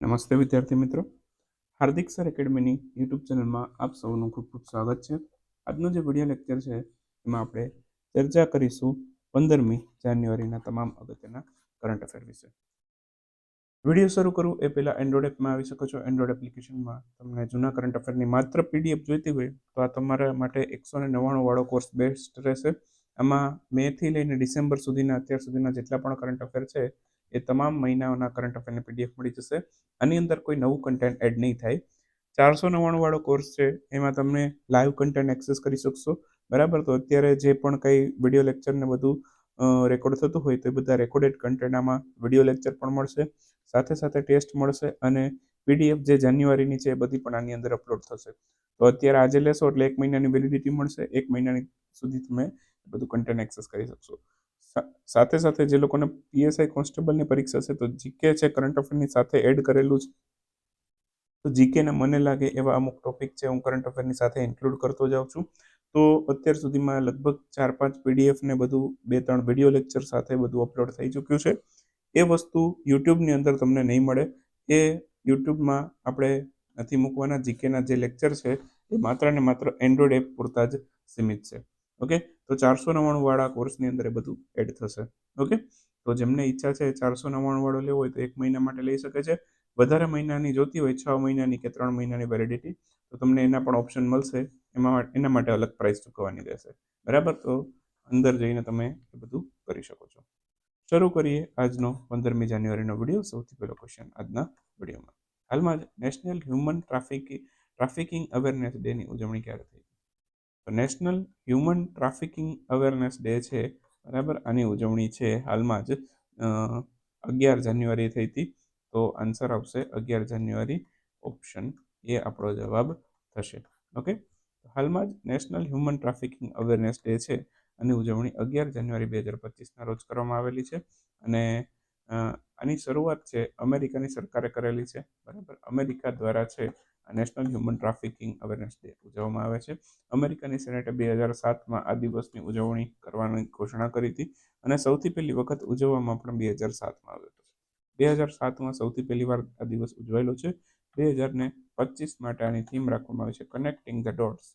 નમસ્તે વિદ્યાર્થી મિત્રો. હાર્દિક સર એકેડમીની યુટ્યુબ ચેનલમાં આપ સૌનું ખૂબ ખૂબ સ્વાગત છે. આજનો જે વીડિયો લેક્ચર છે, એમાં આપણે ચર્ચા કરીશું પંદરમી જાન્યુઆરીના તમામ અગત્યના કરંટ અફેર વિશે. વીડિયો શરૂ કરું, એ પહેલાં એન્ડ્રોઇડ એપમાં આવી શકો છો. એન્ડ્રોઇડ એપ્લિકેશનમાં તમને જૂના કરંટ અફેરની માત્ર પીડીએફ જોઈતી હોય, તો આ તમારા માટે એકસો ને નવ્વાણું વાળો કોર્સ બેસ્ટ રહેશે. આમાં મેથી લઈને ડિસેમ્બર સુધીના, અત્યાર સુધીના જેટલા પણ કરંટ અફેર છે એ તમામ મહિનાઓના કરંટ અફેરની પીડીએફ મળી જશે. આની અંદર કોઈ નવું કન્ટેન્ટ એડ નહીં થાય. ચારસો નવ્વાણુંવાળો કોર્સ છે, એમાં તમે લાઈવ કન્ટેન્ટ એક્સેસ કરી શકશો. બરાબર? તો અત્યારે જે પણ કંઈ વીડિયો લેક્ચર ને બધું રેકોર્ડ થતું હોય તો એ બધા રેકોર્ડેડ કન્ટેન્ટ આમાં વીડિયો લેક્ચર પણ મળશે. સાથે સાથે ટેસ્ટ મળશે અને પીડીએફ જે જાન્યુઆરીની છે એ બધી પણ આની અંદર અપલોડ થશે. તો અત્યારે આજે લેશો એટલે એક મહિનાની વેલિડિટી મળશે. એક મહિનાની સુધી તમે બધું કન્ટેન્ટ એક્સેસ કરી શકશો. સાથે સાથે જે લોકોને પીએસઆઈ કોન્સ્ટેબલની પરીક્ષા છે, તો જીકે છે કરંટ અફેરની સાથે એડ કરેલું છે. તો જીકેને મને લાગે એવા અમુક ટોપિક છે, હું કરંટ અફેરની સાથે ઇન્ક્લુડ કરતો જાઉં છું. તો અત્યાર સુધીમાં લગભગ ચાર પાંચ પીડીએફ ને બધું બે ત્રણ વીડિયો લેક્ચર સાથે બધું અપલોડ થઈ ચૂક્યું છે. એ વસ્તુ યુટ્યુબની અંદર તમને નહીં મળે. એ યુટ્યુબમાં આપણે નથી મૂકવાના. જીકેના જે લેક્ચર છે, એ માત્ર ને માત્ર એન્ડ્રોઈડ એપ પૂરતા જ સીમિત છે. ઓકે તો ચારસો નવ્વાણું વાળા કોર્સની અંદર એ બધું એડ થશે. ઓકે તો જેમને ઈચ્છા છે ચારસો નવ્વાણું વાળો લેવો હોય તો એક મહિના માટે લઈ શકે છે. વધારે મહિનાની જોતી હોય, છ મહિનાની કે ત્રણ મહિનાની વેલિડિટી તો તમને એના પણ ઓપ્શન મળશે. એમાં એના માટે અલગ પ્રાઇસ ચૂકવવાની રહેશે. બરાબર? તો અંદર જઈને તમે એ બધું કરી શકો છો. શરૂ કરીએ આજનો પંદરમી જાન્યુઆરીનો વીડિયો. સૌથી પહેલો ક્વેશ્ચન આજના વિડીયોમાં. હાલમાં જ national human trafficking trafficking awareness ડેની ઉજવણી ક્યારે થઈ? National human trafficking awareness day છે. બરાબર? આની ઉજવણી છે હાલમાં જ. અગિયાર જાન્યુઆરી થઈ હતી. તો આન્સર આવશે અગિયાર જાન્યુઆરી. ઓપ્શન એ આપણો જવાબ થશે. ઓકે હાલમાં જ national human trafficking awareness day છે. આની ઉજવણી અગિયાર જાન્યુઆરી બે હજાર પચીસના રોજ કરવામાં આવેલી છે. અને આની શરૂઆત છે અમેરિકાની સરકારે કરેલી છે. બરાબર? અમેરિકા દ્વારા છે national human trafficking awareness day ઉજવવામાં આવે છે. અમેરિકાની સેનેટે બે હજાર સાતમાં આ દિવસની ઉજવણી કરવાની ઘોષણા કરી હતી અને સૌથી પહેલી વખત ઉજવવામાં પણ બે હજાર સાતમાં આવ્યો હતો. બે હજાર સાતમાં સૌથી પહેલી વાર આ દિવસ ઉજવાયેલો છે. બે હજાર ને પચીસ માટે આની થીમ રાખવામાં આવી છે. Connecting the dots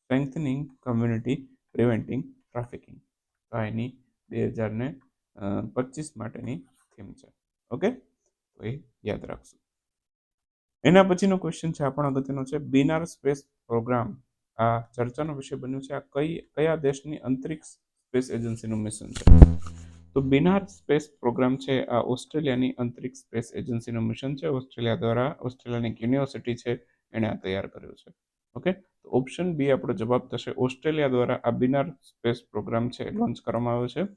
strengthening community preventing trafficking તો એની બે હજાર ને પચીસ માટેની થીમ છે. ઓકે તો એ યાદ રાખશું. એના પછીનો ક્વેશ્ચન છે, આપણા અગત્યનો છે બિનાર સ્પેસ પ્રોગ્રામ. આ ચર્ચાનો વિષય બન્યું છે, આ કઈ, કયા દેશની અંતરિક્ષ સ્પેસ એજન્સીનું મિશન છે? તો બિનાર સ્પેસ પ્રોગ્રામ છે, આ ઓસ્ટ્રેલિયાની અંતરિક્ષ સ્પેસ એજન્સીનું મિશન છે, ઓસ્ટ્રેલિયા દ્વારા, ઓસ્ટ્રેલિયાની યુનિવર્સિટી છે, એણે આ તૈયાર કર્યું છે. ઓકે? તો ઓપ્શન બી આપણો જવાબ થશે, ઓસ્ટ્રેલિયા દ્વારા આ બિનાર સ્પેસ પ્રોગ્રામ છે લોન્ચ કરવામાં આવ્યો છે.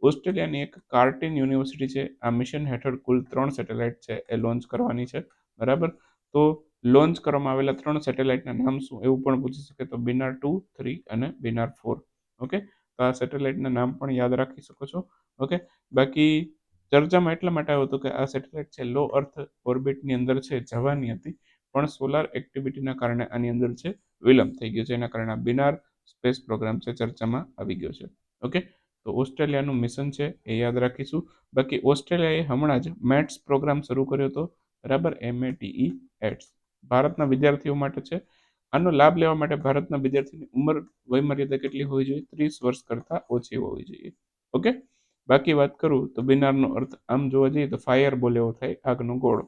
ઓસ્ટ્રેલિયાની એક કાર્ટિન યુનિવર્સિટી છે, આ મિશન હેઠળ કુલ ત્રણ સેટેલાઇટ છે, એ લોન્ચ કરવાની છે. બરાબર? તો લોન્ચ કરવામાં આવેલા ત્રણ સેટેલાઇટના નામ શું? એવું પણ પૂછી શકે તો બિનાર ટુ થ્રી અને બિનાર ફોર ઓકે તો આ સેટેલાઇટના નામ પણ યાદ રાખી શકો છો. ઓકે બાકી ચર્ચામાં એટલા માટે આવ્યો હતો કે આ સેટેલાઇટ છે લો અર્થ ઓર્બિટની અંદર છે, જવાની હતી. પણ સોલાર એક્ટિવિટીના કારણે આની અંદર છે વિલંબ થઈ ગયો છે. એના કારણે આ બિનાર સ્પેસ પ્રોગ્રામ છે ચર્ચામાં આવી ગયો છે. ઓકે તો ઓસ્ટ્રેલિયાનું મિશન છે એ યાદ રાખીશું. બાકી ઓસ્ટ્રેલિયાએ હમણાં જ મેટ્સ પ્રોગ્રામ શરૂ કર્યો હતો. બરાબર? એમ એ ટીઈ એડ્સ ભારતના વિદ્યાર્થીઓ માટે છે. આનો લાભ લેવા માટે ભારતના વિદ્યાર્થીની ઉંમર વયમર્યાદા કેટલી હોવી જોઈએ? ત્રીસ વર્ષ કરતાં ઓછી હોવી જોઈએ. ઓકે? બાકી વાત કરું તો બિનારનો અર્થ આમ જોવા જઈએ તો ફાયર બોલ એવો થાય, આગનો ગોળો.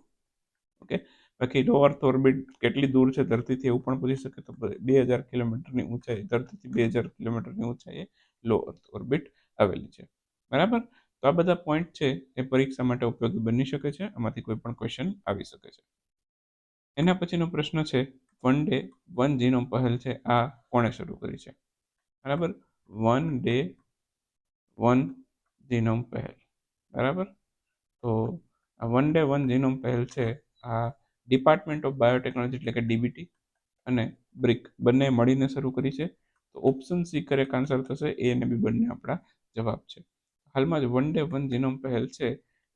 ઓકે? બાકી લો અર્થ ઓર્બિટ કેટલી દૂર છે ધરતીથી એવું પણ પૂછી શકે તો બે હજાર કિલોમીટરની ઊંચાઈ, ધરતીથી બે હજાર કિલોમીટરની ઊંચાઈએ લો અર્થ ઓર્બિટ આવેલી છે. બરાબર? તો આ બધા પોઈન્ટ છે, એ પરીક્ષા માટે ઉપયોગી બની શકે છે, આમાંથી કોઈ પણ ક્વેશ્ચન આવી શકે છે. એના પછીનો પ્રશ્ન છે વન ડે વન જીનોમ પહેલ છે, આ કોણે શરૂ કરી છે? બરાબર? વન ડે વન જીનોમ પહેલ. બરાબર? તો આ વન ડે વન જીનોમ પહેલ છે, આ ડિપાર્ટમેન્ટ ઓફ બાયોટેકનોલોજી એટલે કે ડીબીટી અને બ્રિક બંને મળીને શરૂ કરી છે. તો ઓપ્શન સી કરેક્ટ આન્સર થશે એ અને બી બંને આપણા જવાબ છે. હાલમાં જ વન ડે, વન જીનોમ પહેલ છે.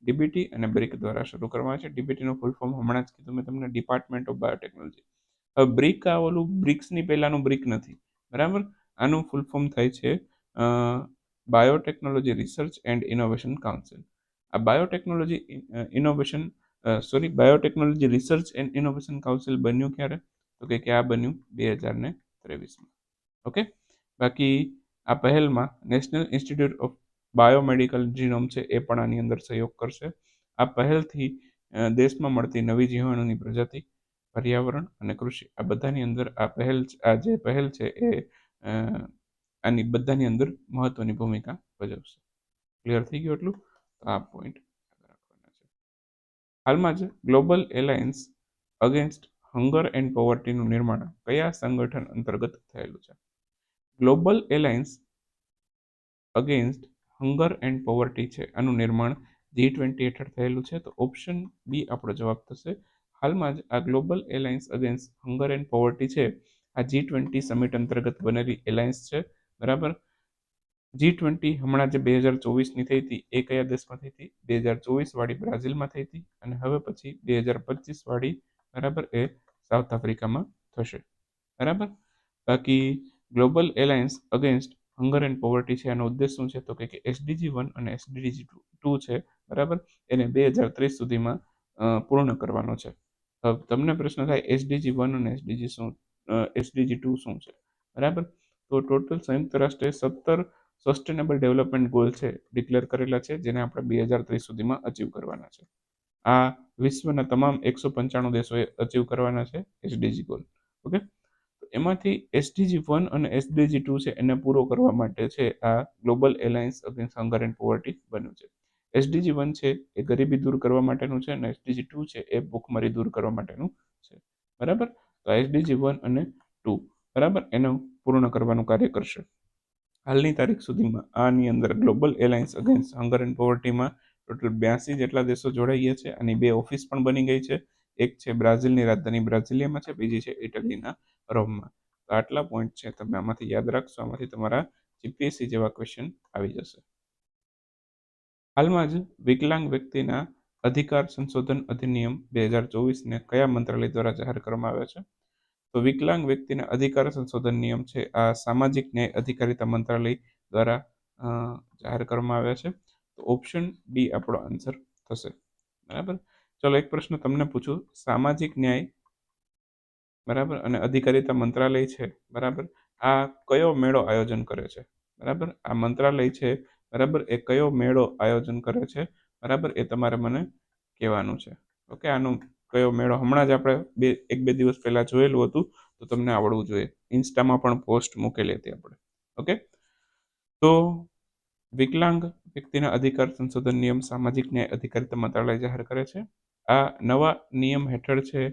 ડીબીટી અને બ્રિક દ્વારા શરૂ કરવામાં છે. ડીબીટીનું ફૂલ ફોર્મ હમણાં જ કીધું મેં તમને ડિપાર્ટમેન્ટ ઓફ બાયોટેકનોલોજી હવે બ્રિક આ ઓલું બ્રિક્સની પહેલાંનું બ્રિક નથી. બરાબર? આનું ફૂલ ફોર્મ થાય છે biotechnology research and innovation council આ biotechnology innovation sorry biotechnology research and innovation council બન્યું ક્યારે? તો કે આ બન્યું? બે હજાર ને ત્રેવીસમાં. ઓકે? બાકી આ પહેલમાં national institute of biomedical genome છે એ પણ આની અંદર સહયોગ કરશે. આ પહેલથી દેશમાં મળતી નવી જીવાણુની પ્રજાતિ, પર્યાવરણ અને કૃષિ, આ બધાની અંદર આ પહેલ આ જે પહેલ છે એ આની બધાની અંદર મહત્વની ભૂમિકા ભજવશે. ક્લિયર થઈ ગયું એટલું? તો આ પોઈન્ટ રાખવાના છે. હાલમાં જ global alliance against hunger and પોવર્ટીનું નિર્માણ કયા સંગઠન અંતર્ગત થયેલું છે? Global alliance against hunger and poverty છે. આનું નિર્માણ જી ટ્વેન્ટી હેઠળ થયેલું છે. તો ઓપ્શન બી આપણો જવાબ થશે. હાલમાં જ આ global alliance against hunger and poverty છે. આ જી ટ્વેન્ટી સમિટ અંતર્ગત બનેલી એલાયન્સ છે. બરાબર? જી ટ્વેન્ટી હમણાં જે બે હજાર ચોવીસની થઈ હતી, એ કયા દેશમાં થઈ હતી? બે હજાર ચોવીસ વાળી બ્રાઝિલમાં થઈ હતી અને હવે પછી બે હજાર પચીસ વાળી, બરાબર, એ સાઉથ આફ્રિકામાં થશે. બરાબર? બાકી global alliance against hunger and poverty છે એનો ઉદ્દેશ શું છે? તો કે એસડીજી વન અને એસડીજી ટુ છે, બરાબર? એને બે હજાર ત્રીસ સુધીમાં પૂર્ણ કરવાનો છે. તમને પ્રશ્ન થાય એસડીજી વન અને એસડીજી શું એસડીજી ટુ શું છે? બરાબર? તો ટોટલ સંયુક્ત રાષ્ટ્રે સત્તર સસ્ટેનેબલ ડેવલપમેન્ટ ગોલ છે ડિક્લેર કરેલા છે, જેને આપણે બે હજાર ત્રીસ સુધીમાં અચીવ કરવાના છે. આ વિશ્વના તમામ એકસો પંચાણું દેશોએ અચીવ કરવાના છે એસડીજી ગોલ ઓકે? એમાંથી એસડીજી વન અને એસડીજી ટુ છે એને પૂરો કરવા માટે છે આ global alliance against hunger and poverty બન્યું છે. એસડીજી વન છે એ ગરીબી દૂર કરવા માટેનું છે અને એસડીજી ટુ છે એ ભૂખમરી દૂર કરવા માટેનું છે. બરાબર? તો એસડીજી વન અને ટુ બરાબર? એનું પૂર્ણ કરવાનું કાર્ય કરશે. હાલની તારીખ સુધીમાં આની અંદર global alliance against hunger and પોવર્ટીમાં total બ્યાસી જેટલા દેશો જોડાઈ ગયા છે. અને બે ઓફિસ પણ બની ગઈ છે. એક છે બ્રાઝિલની રાજધાની બ્રાઝિલિયામાં છે, બીજી છે ઇટલીના રોમમાં. તો આટલા પોઈન્ટ છે, તમે આમાંથી યાદ રાખશો, આમાંથી તમારા જીપીએસસી જેવા ક્વેશ્ચન આવી જશે. હાલમાં જ વિકલાંગ વ્યક્તિના અધિકાર સંશોધન અધિનિયમ બે હજાર ચોવીસને કયા મંત્રાલય દ્વારા જાહેર કરવામાં આવ્યો છે? તો વિકલાંગ વ્યક્તિના અધિકાર સંશોધન નિયમ છે, આ સામાજિક ન્યાય અધિકારિતા મંત્રાલય દ્વારા જાહેર કરવામાં આવ્યા છે. તો ઓપ્શન ડી આપણો આન્સર થશે. બરાબર? ચલો એક પ્રશ્ન તમને પૂછું. સામાજિક ન્યાય બરાબર? અને અધિકારીતા મંત્રાલય છે, બરાબર? આ કયો મેળો આયોજન કરે છે? બરાબર? આ મંત્રાલય છે, બરાબર? એ કયો મેળો આયોજન કરે છે? બરાબર? એ તમારે મને કહેવાનું છે. ઓકે? આનો કયો મેળો? હમણાં જ આપણે બે, એક, બે દિવસ પહેલાં જોયેલું હતું, તો તમને આવડવું જોઈએ. ઇન્સ્ટામાં પણ પોસ્ટ મૂકેલી હતી આપણે. ઓકે? તો વિકલાંગ વ્યક્તિના અધિકાર સંશોધન નિયમ સામાજિક ન્યાય અધિકારિતા મંત્રાલય જાહેર કરે છે. આ નવા નિયમ હેઠળ છે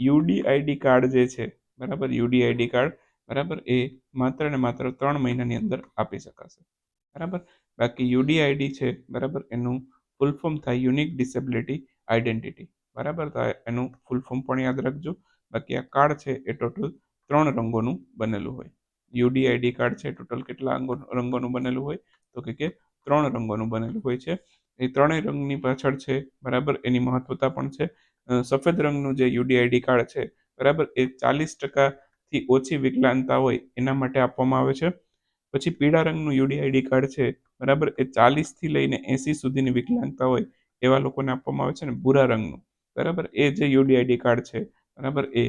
યુડીઆઈડી કાર્ડ જે છે, બરાબર? યુડીઆઈડી કાર્ડ, બરાબર? એ માત્ર ને માત્ર ત્રણ મહિનાની અંદર આપી શકાશે. બરાબર? બાકી યુડીઆઈડી છે, બરાબર? એનું ફૂલ ફોર્મ થાય યુનિક ડિસેબિલિટી આઈડેન્ટિટી. બરાબર? તો એનું ફૂલ ફોર્મ પણ યાદ રાખજો. બાકી આ કાર્ડ છે, એ ટોટલ ત્રણ રંગોનું બનેલું હોય. યુડીઆઈડી કાર્ડ છે ટોટલ કેટલા અંગો, રંગોનું બનેલું હોય? તો કે કે ત્રણ રંગોનું બનેલું હોય છે. એ ત્રણેય રંગની પાછળ છે, બરાબર? એની મહત્વતા પણ છે. સફેદ રંગનું જે યુડીઆઈડી કાર્ડ છે, બરાબર? એ ચાલીસ ટકાથી ઓછી વિકલાંગતા હોય એના માટે આપવામાં આવે છે. પછી પીળા રંગનું યુડીઆઈડી કાર્ડ છે, બરાબર? એ ચાલીસથી લઈને એંસી સુધીની વિકલાંગતા હોય એવા લોકોને આપવામાં આવે છે ને ભૂરા રંગનું, બરાબર? એ જે યુડીઆઈડી કાર્ડ છે, બરાબર? એ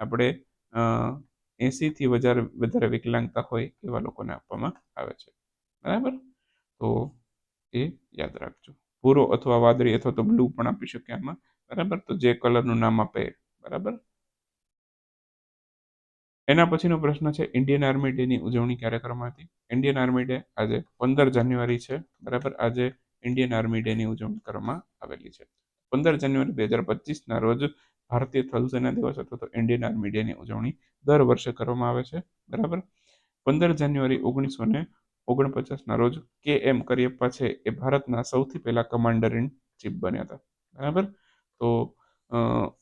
આપણે એંસીથી વધારે વધારે વિકલાંગતા હોય એવા લોકોને આપવામાં આવે છે, બરાબર? તો એ યાદ રાખજો. ભૂરો અથવા વાદળી અથવા તો બ્લુ પણ આપી શકે આમાં. બરાબર? તો જે કલરનું નામ આપે બરાબર? એના પછીનો પ્રશ્ન છે ઇન્ડિયન આર્મી ડેની ઉજવણી ક્યારે કરવામાં હતી? ઇન્ડિયન આર્મી ડે આજે પંદર જાન્યુઆરી છે, બરાબર? આજે ઇન્ડિયન આર્મી ડેની ઉજવણી કરવામાં આવેલી છે. પંદર જાન્યુઆરી બે હજાર પચીસના રોજ ભારતીય થલસેના દિવસ અથવા તો ઇન્ડિયન આર્મી ડેની ઉજવણી દર વર્ષે કરવામાં આવે છે, બરાબર? પંદર જાન્યુઆરી ઓગણીસો ને ઓગણપચાસના રોજ કે એમ કરિયપ્પા છે એ ભારતના સૌથી પહેલા કમાન્ડર ઇન ચીફ બન્યા હતા, બરાબર? તો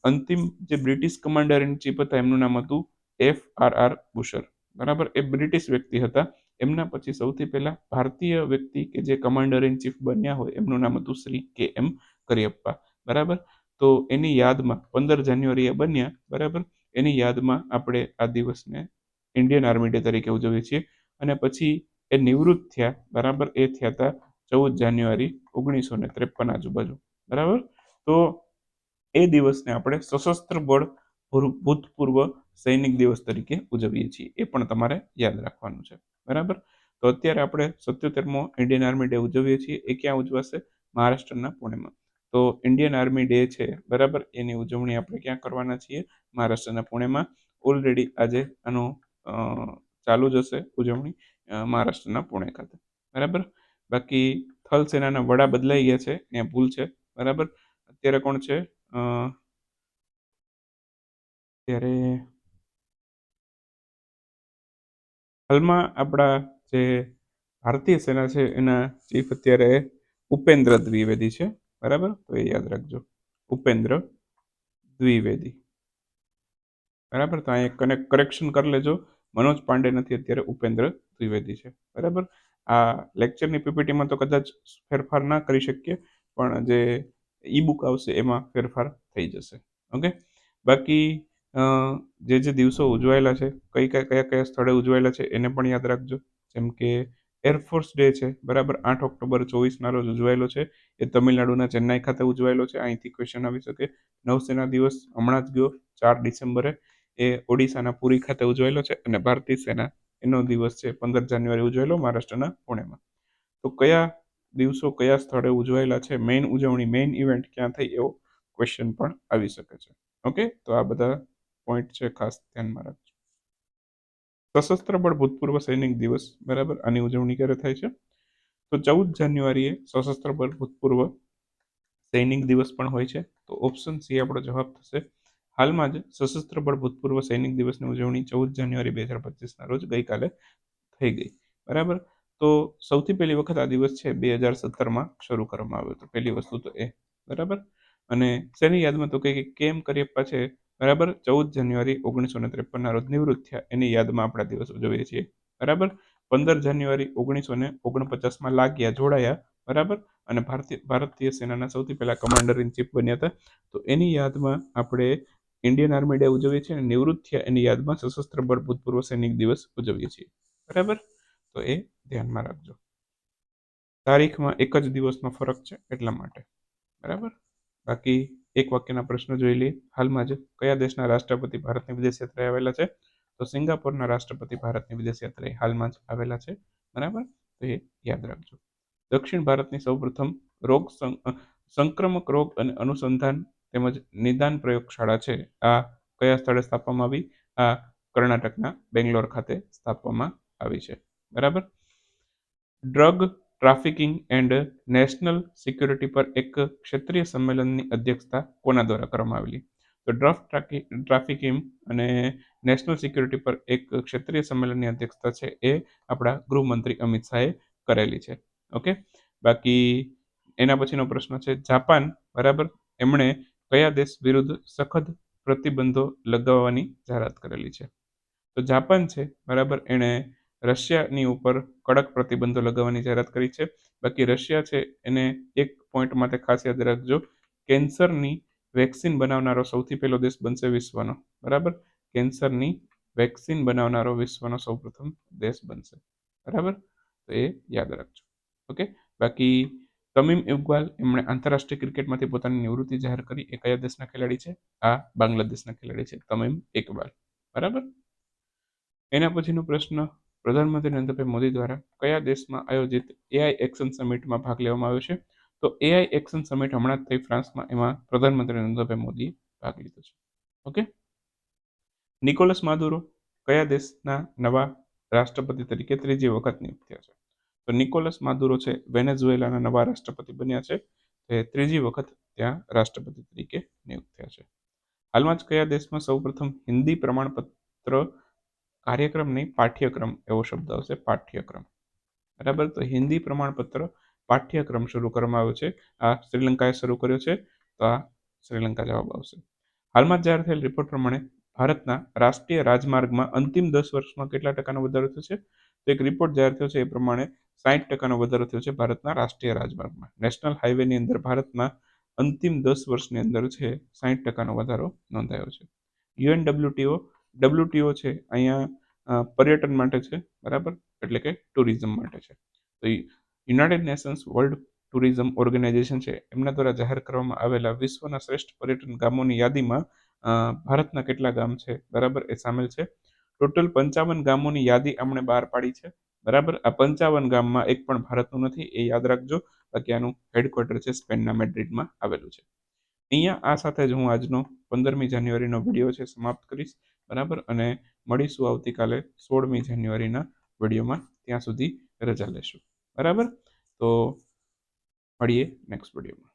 અંતિમ જે બ્રિટિશ કમાન્ડર ઇન ચીફ હતા, એમનું નામ હતું એફ આર આર બુશર બરાબર? એ બ્રિટિશ વ્યક્તિ હતા. એમના પછી સૌથી પહેલા ભારતીય વ્યક્તિ કે જે કમાન્ડર ઇન ચીફ બન્યા હોય, એમનું નામ હતું શ્રી કે એમ કરિયપ્પા. બરાબર? તો એની યાદમાં પંદર જાન્યુઆરીએ બન્યા, બરાબર? એની યાદમાં આપણે આ દિવસને ઇન્ડિયન આર્મી ડે તરીકે ઉજવીએ છીએ. અને પછી એ નિવૃત્ત થયા, બરાબર? એ થયા હતા ચૌદ જાન્યુઆરી ઓગણીસો ને ત્રેપન આજુબાજુ. બરાબર? તો એ દિવસને આપણે સશસ્ત્ર બળ ભૂતપૂર્વ સૈનિક દિવસ તરીકે ઉજવીએ છીએ. એ પણ તમારે યાદ રાખવાનું છે. બરાબર? તો અત્યારે આપણે સત્યોતેરમો ઇન્ડિયન આર્મી ડે ઉજવીએ છીએ. એ ક્યાં ઉજવાશે? મહારાષ્ટ્રના પુણેમાં. તો ઇન્ડિયન આર્મી ડે છે, બરાબર? એની ઉજવણી આપણે ક્યાં કરવાના છીએ? મહારાષ્ટ્રના પુણેમાં. ઓલરેડી આજે આનો ચાલુ જ હશે ઉજવણી મહારાષ્ટ્રના પુણે ખાતે. બરાબર? બાકી થલ સેનાના વડા બદલાઈ ગયા છે. ત્યાં ભૂલ છે. બરાબર? અત્યારે કોણ છે? અ, અત્યારે હાલમાં આપણા જે ભારતીય સેના છે એના ચીફ અત્યારે ઉપેન્દ્ર દ્વિવેદી છે બરાબર? તો એ યાદ રાખજો. ઉપેન્દ્ર દ્વિવેદી. બરાબર? તો અહીંયા કનેક્ટ કરેક્શન કરી લેજો. મનોજ પાંડે નથી અત્યારે ઉપેન્દ્ર દ્વિવેદી છે. બરાબર? આ લેક્ચરની પીપીટીમાં તો કદાચ ફેરફાર ના કરી શકીએ પણ જે ઈ બુક આવશે, એમાં ફેરફાર થઈ જશે. ઓકે? બાકી જે જે દિવસો ઉજવાયેલા છે, કઈ કયા કયા કયા સ્થળે ઉજવાયેલા છે, એને પણ યાદ રાખજો. જેમ કે એરફોર્સ ડે છે, બરાબર? આઠ ઓક્ટોબર ચોવીસના રોજ ઉજવાયેલો છે. એ તમિલનાડુના ચેન્નાઈ ખાતે ઉજવાયેલો છે. અહીંથી ક્વેશ્ચન આવી શકે. નૌસેના દિવસ હમણાં જ ગયો, ચાર ડિસેમ્બરે. એ ઓડિશાના પુરી ખાતે ઉજવાયેલો છે અને ભારતીય સેના એનો દિવસ છે, પંદર જાન્યુઆરી ઉજવાયેલો મહારાષ્ટ્રના પુણેમાં. તો કયા દિવસો કયા સ્થળે ઉજવાયેલા છે? મેઇન ઉજવણી મેઇન ઇવેન્ટ ક્યાં થઈ? એવો ક્વેશ્ચન પણ આવી શકે છે. ઓકે તો આ બધા પોઈન્ટ છે, ખાસ ધ્યાનમાં રાખજો. સશસ્ત્ર બળ ભૂતપૂર્વ સૈનિક દિવસ, બરાબર? આની ઉજવણી ક્યારે થાય છે? તો ચૌદ જાન્યુઆરીએ સશસ્ત્ર બળ ભૂતપૂર્વ સૈનિક દિવસ પણ હોય છે. તો ઓપ્શન સી આપણો જવાબ થશે. હાલમાં જ સશસ્ત્ર બળ ભૂતપૂર્વ સૈનિક દિવસની ઉજવણી ચૌદ જાન્યુઆરી બે હજાર પચીસના રોજ ગઈકાલે થઈ ગઈ. બરાબર? તો સૌથી પહેલી વખત આ દિવસ છે બે હજાર સત્તરમાં શરૂ કરવામાં આવ્યો હતો. પહેલી વસ્તુ તો એ, બરાબર? અને શેની યાદમાં તો કે કેમ કરીએ છે? બરાબર? ચૌદ જાન્યુઆરી ઓગણીસો ને ત્રેપનના રોજ નિવૃત્ત થયા. એની યાદમાં આપણા દિવસ ઉજવીએ છીએ. બરાબર? પંદર જાન્યુઆરી ઓગણીસો ને ઓગણપચાસમાં લાગ્યા, જોડાયા. બરાબર? અને ભારતીય ભારતીય સેનાના સૌથી પહેલા કમાન્ડર ઇન ચીફ બન્યા હતા. તો એની યાદમાં આપણે ઇન્ડિયન આર્મી ડે ઉજવીએ છીએ અને નિવૃત્ત થયા એની યાદમાં સશસ્ત્ર બળ ભૂતપૂર્વ સૈનિક દિવસ ઉજવીએ છીએ. બરાબર? તો એ ધ્યાનમાં રાખજો. તારીખમાં એક જ દિવસનો ફરક છે એટલા માટે. બરાબર? બાકી એક વાક્યના પ્રશ્નો જોઈ લઈએ. હાલમાં જ કયા દેશના રાષ્ટ્રપતિ ભારતની વિદેશ યાત્રાએ આવેલા છે? તો સિંગાપોરના રાષ્ટ્રપતિ ભારતની વિદેશ યાત્રાએ હાલમાં જ આવેલા છે. બરાબર? તો એ યાદ રાખજો. દક્ષિણ ભારતની સૌપ્રથમ રોગ સંક્રમક રોગ અને અનુસંધાન તેમજ નિદાન પ્રયોગશાળા છે. આ કયા સ્થળે સ્થાપવામાં આવી? આ કર્ણાટકના બેંગ્લોર ખાતે સ્થાપવામાં આવી છે. બરાબર? Drug trafficking and national security પર એક ક્ષેત્રીય સંમેલનની અધ્યક્ષતા કોના દ્વારા કરવામાં આવેલી? તો ડ્રગ ટ્રાફિકિંગ અને નેશનલ સિક્યુરિટી પર એક ક્ષેત્રીય સંમેલનની અધ્યક્ષતા છે એ આપણા ગૃહમંત્રી અમિત શાહે કરેલી છે. ઓકે? બાકી એના પછીનો પ્રશ્ન છે, જાપાન, બરાબર? એમણે કયા દેશ વિરુદ્ધ સખત પ્રતિબંધો લગાવવાની જાહેરાત કરેલી છે? તો જાપાન છે, બરાબર? એણે રશિયાની ઉપર કડક પ્રતિબંધો લગાવવાની જાહેરાત કરી છે. બાકી રશિયા છે એને એક પોઈન્ટ માટે ખાસ યાદ રાખજો. કેન્સરની વેક્સિન બનાવનારો સૌથી પહેલો દેશ બનશે વિશ્વનો. બરાબર? કેન્સરની વેક્સિન બનાવનારો વિશ્વનો સૌપ્રથમ દેશ બનશે. બરાબર? તો એ યાદ રાખજો. ઓકે? બાકી તમીમ ઇકબાલ એમણે આંતરરાષ્ટ્રીય ક્રિકેટમાંથી પોતાની નિવૃત્તિ જાહેર કરી. એ કયા દેશના ખેલાડી છે. આ બાંગ્લાદેશના ખેલાડી છે તમીમ ઇકબાલ. બરાબર? એના પછીનો પ્રશ્ન પ્રધાનમંત્રી નરેન્દ્રભાઈ મોદી દ્વારા કયા દેશમાં આયોજિત એઆઈ એક્શન સમિટમાં ભાગ લેવામાં આવ્યો છે? તો એઆઈ એક્શન સમિટ હમણાં જ થઈ ફ્રાન્સમાં, એમાં પ્રધાનમંત્રી નરેન્દ્રભાઈ મોદીએ ભાગ લીધો છે. ઓકે? નિકોલસ માદુરો કયા દેશના નવા રાષ્ટ્રપતિ તરીકે ત્રીજી વખત નિયુક્ત થયા છે? તો નિકોલસ માદુરો છે, વેનેઝુએલાના નવા રાષ્ટ્રપતિ બન્યા છે, તે ત્રીજી વખત ત્યાં રાષ્ટ્રપતિ તરીકે નિયુક્ત થયા છે. હાલમાં જ કયા દેશમાં સૌપ્રથમ હિન્દી પ્રમાણપત્ર કાર્યક્રમ નહીં, પાઠ્યક્રમ, એવો શબ્દ આવશે, પાઠ્યક્રમ. બરાબર? તો હિન્દી પ્રમાણપત્ર પાઠ્યક્રમ શરૂ કરવામાં આવ્યો છે. આ શ્રીલંકાએ શરૂ કર્યો છે. તો આ શ્રીલંકા જવાબ આવશે. હાલમાં જાહેર થયેલ રિપોર્ટ પ્રમાણે ભારતના રાષ્ટ્રીય રાજમાર્ગમાં અંતિમ દસ વર્ષમાં કેટલા ટકાનો વધારો થયો છે? તો એક રિપોર્ટ જાહેર થયો છે એ પ્રમાણે સાઠ ટકાનો વધારો થયો છે ભારતના રાષ્ટ્રીય રાજમાર્ગમાં. નેશનલ હાઈવેની અંદર ભારતમાં અંતિમ દસ વર્ષની અંદર છે સાઠ ટકાનો વધારો નોંધાયો છે. યુએનડબ્લ્યુટીઓ ડબ્લ્યુટીઓ છે, અહીંયા પર્યટન માટે છે, બરાબર? એટલે કે ટુરિઝમ માટે છે. તો United Nations World Tourism Organization છે, એમના દ્વારા જાહેર કરવામાં આવેલા વિશ્વના શ્રેષ્ઠ પર્યટન ગામોની યાદીમાં ભારતના કેટલા ગામ છે, બરાબર? એ સામેલ છે. ટોટલ પંચાવન ગામોની યાદી આપણે બહાર પાડી છે, બરાબર? આ પંચાવન ગામમાં એક પણ ભારતનું નથી, એ યાદ રાખજો. બાકી આનું હેડક્વાર્ટર છે, સ્પેનના મેડ્રિડમાં આવેલું છે. અહીંયા આ સાથે જ હું આજનો પંદરમી જાન્યુઆરીનો વીડિયો છે, સમાપ્ત કરીશ. બરાબર? અને મળીશું આવતીકાલે સોળમી જાન્યુઆરીના વિડીયોમાં. ત્યાં સુધી રજા લેશું. બરાબર? તો મળીએ નેક્સ્ટ વિડીયોમાં.